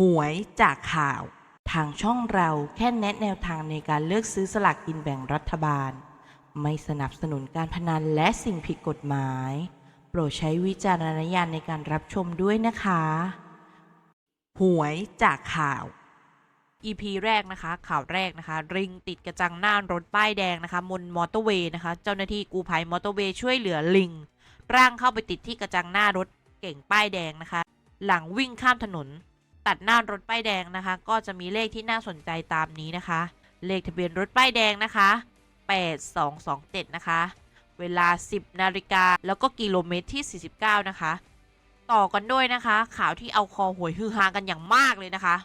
หวยจากข่าว ทางช่องเราแค่แนะแนวทางในการเลือกซื้อสลากกินแบ่งรัฐบาล ไม่สนับสนุนการพนันและสิ่งผิดกฎหมาย โปรดใช้วิจารณญาณในการรับชมด้วยนะคะ หวยจากข่าว EP แรกนะคะ ข่าวแรกนะคะ ริงติดกระจังหน้ารถป้ายแดงนะคะบนมอเตอร์เวย์นะคะ เจ้าหน้าที่กูภัยมอเตอร์เวย์ช่วยเหลือลิง ร่างเข้าไปติดที่กระจังหน้ารถเก่งป้ายแดงนะคะ หลังวิ่งข้ามถนน ตัดหน้ารถป้ายแดงนะคะ ก็จะมีเลขที่น่าสนใจตามนี้นะคะ เลขทะเบียนรถป้ายแดงนะคะ 8227 นะคะ เวลา 10 นาฬิกา แล้วก็กิโลเมตรที่ 49 นะคะ ต่อกันด้วยนะคะ ข่าวที่เอาคอหวยฮือฮากันอย่างมากเลยนะคะ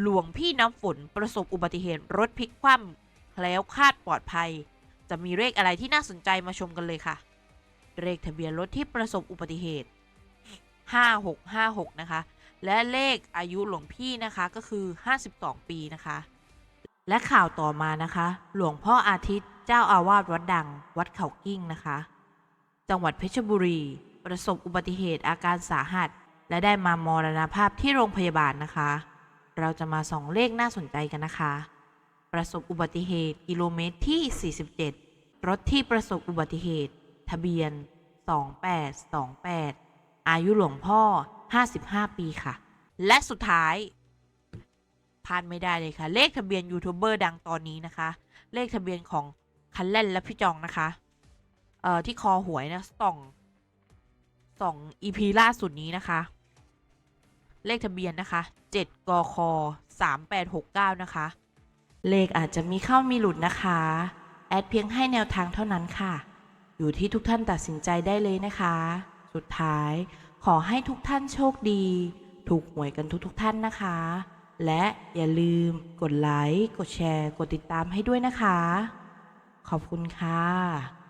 หลวงพี่น้ำฝนประสบอุบัติเหตุรถพลิกคว่ำแล้วคาดปลอดภัย จะมีเลขอะไรที่น่าสนใจมาชมกันเลยค่ะ เลขทะเบียนรถที่ประสบอุบัติเหตุ 5656 นะคะ และเลขอายุหลวงพี่นะคะก็คือ 52 ปีนะคะ และข่าวต่อมานะคะ หลวงพ่ออาทิตย์เจ้าอาวาสวัดดัง วัดเขากิ้งนะคะ จังหวัดเพชรบุรี ประสบอุบัติเหตุอาการสาหัส และได้มามรณภาพที่โรงพยาบาลนะคะ เราจะมาส่องเลขน่าสนใจกันนะคะ ประสบอุบัติเหตุกิโลเมตรที่ 47 รถที่ประสบอุบัติเหตุ ทะเบียน 2828 อายุหลวงพ่อ 55 ปีค่ะ และสุดท้ายพลาดไม่ได้เลยค่ะ เลขทะเบียนยูทูบเบอร์ดังตอนนี้นะคะ เลขทะเบียนของคันเล่นและพี่จองนะคะ เอ่อ ที่คอหวยนะส่องส่องอีพีล่าสุดนี้นะคะ เลขทะเบียนนะคะ 7กค3869 นะคะ เลขอาจจะมีเข้ามีหลุดนะคะ แอดเพียงให้แนวทางเท่านั้นค่ะ อยู่ที่ทุกท่านตัดสินใจได้เลยนะคะ สุดท้าย ขอให้ทุกท่านโชคดี ถูกหวยกันทุกทุกท่านนะคะ และอย่าลืมกดไลค์ กดแชร์ กดติดตามให้ด้วยนะคะ ขอบคุณค่ะ